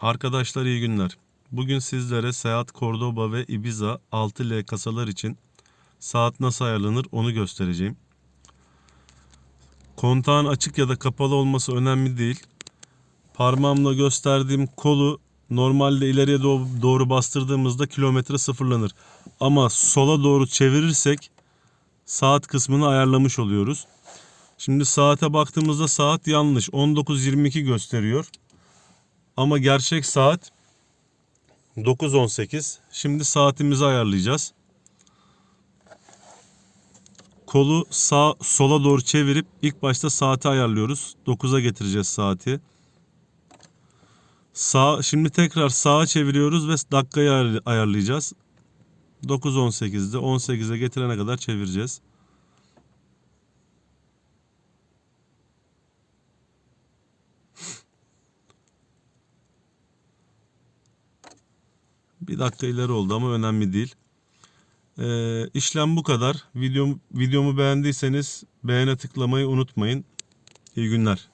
Arkadaşlar iyi günler. Bugün sizlere Seat Cordoba ve Ibiza 6L kasalar için saat nasıl ayarlanır onu göstereceğim. Kontağın açık ya da kapalı olması önemli değil. Parmağımla gösterdiğim kolu normalde ileriye doğ- doğru bastırdığımızda kilometre sıfırlanır. Ama sola doğru çevirirsek saat kısmını ayarlamış oluyoruz. Şimdi saate baktığımızda saat yanlış. 19.22 gösteriyor. Ama gerçek saat 9.18. Şimdi saatimizi ayarlayacağız. Kolu sağ sola doğru çevirip ilk başta saati ayarlıyoruz. 9'a getireceğiz saati. Sağ şimdi tekrar sağa çeviriyoruz ve dakikayı ayar- ayarlayacağız. 9.18'de 18'e getirene kadar çevireceğiz. Bir dakika ileri oldu ama önemli değil. Ee, işlem bu kadar. Videom, videomu beğendiyseniz beğene tıklamayı unutmayın. İyi günler.